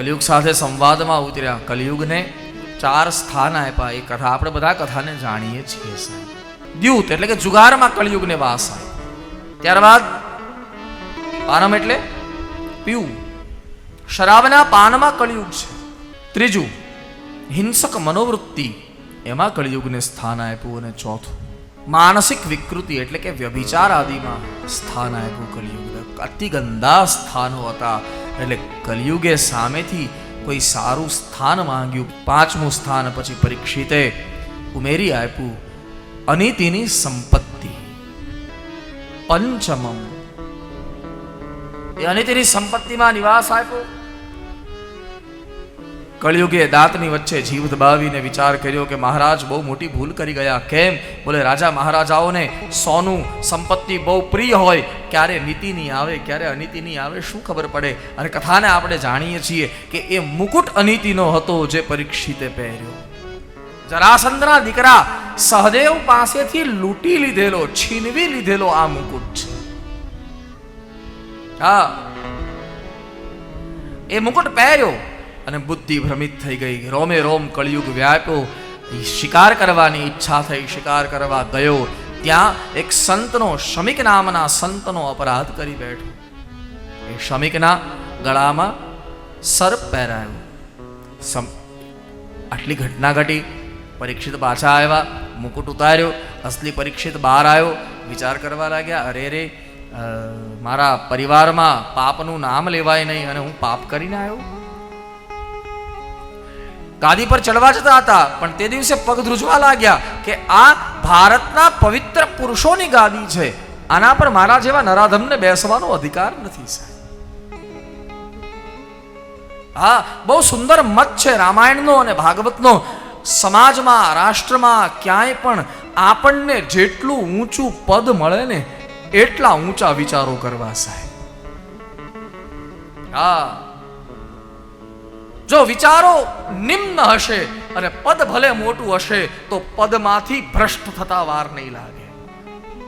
કલિયુગ સાથે સંવાદમાં ઉતર્યા કલિયુગને ચાર સ્થાન આપ્યા. એ કથા આપણે બધા કથાને જાણીએ છીએ દ્યુત એટલે કે જુગારમાં કલયુગને વાસ આપ્યો. ત્યારબાદ પાનમ એટલે પીવું શરાબના પાનમાં કળિયુગ છે. ત્રીજું, હિંસક મનોવૃત્તિ. એમાં કળિયુગને સ્થાન આપ્યું અને ચોથું, માનસિક વિકૃતિ એટલે કે વ્યભિચાર આદિમાં સ્થાન આપ્યું કળિયુગ અતિ ગંદા સ્થાનો હતા. એટલે કલયુગે સામેથી કોઈ સારું સ્થાન માંગ્યું, પાંચમું સ્થાન પછી પરીક્ષિતે ઉમેરી આપ્યું, અનિતિની સંપત્તિ. પંચમમ. એ અનિતિની સંપત્તિમાં નિવાસ આપ્યો. કળિયુગે દાંતની વચ્ચે જીવ દબાવીને વિચાર કર્યો કે મહારાજ, બહુ મોટી ભૂલ કરી ગયા. કેમ? બોલે, રાજા મહારાજાઓને સોનું સંપત્તિ બહુ પ્રિય હોય. ક્યારે નીતિ નહીં આવે, ક્યારે અનિતિ નહીં આવે, શું ખબર પડે? અને કથાને આપણે જાણીએ છીએ કે એ મુકુટ અનિતિનો હતો જે પરીક્ષિતે પહેર્યો. જરાસંદના દીકરા, સહદેવ પાસેથી લૂંટી લીધેલો, છીનવી લીધેલો આ મુકુટ હા. એ મુકુટ પહેર્યો. અને બુદ્ધિ ભ્રમિત થઈ ગઈ. રોમે રોમ કળિયુગ વ્યાપ્યો. શિકાર કરવાની ઈચ્છા થઈ, શિકાર કરવા ગયો. ત્યાં એક સંતનો, શમિક નામના સંતનો અપરાધ કરી બેઠો. એ શમિકના ગળામાં સર્પ પહેરાયો. આટલી ઘટના ઘટી. પરીક્ષિત પાછા આવ્યા, મુકુટ ઉતાર્યો. અસલી પરીક્ષિત બહાર આવ્યો. વિચાર કરવા લાગ્યા, અરે રે મારા પરિવારમાં પાપનું નામ લેવાય નહીં અને હું પાપ કરીને આવ્યો? ગાદી પર ચડવા જતા હતા, પણ તે દિવસે પગ ધ્રુજવા લાગ્યા કે આ ભારતના પવિત્ર પુરુષોની ગાદી છે. આના પર મારા જેવા નરાધમને બેસવાનો અધિકાર નથી, સાહેબ. હા, બહુ સુંદર મત છે રામાયણનો અને ભાગવતનો. સમાજમાં, રાષ્ટ્રમાં ક્યાંય પણ આપણને જેટલું ઊંચું પદ મળે ને એટલા ઊંચા વિચારો કરવા, સાહેબ. હા જો વિચારો નિમ્ન હશે અને પદ ભલે મોટું હશે, તો પદમાંથી ભ્રષ્ટ થતા વાર નહીં લાગે.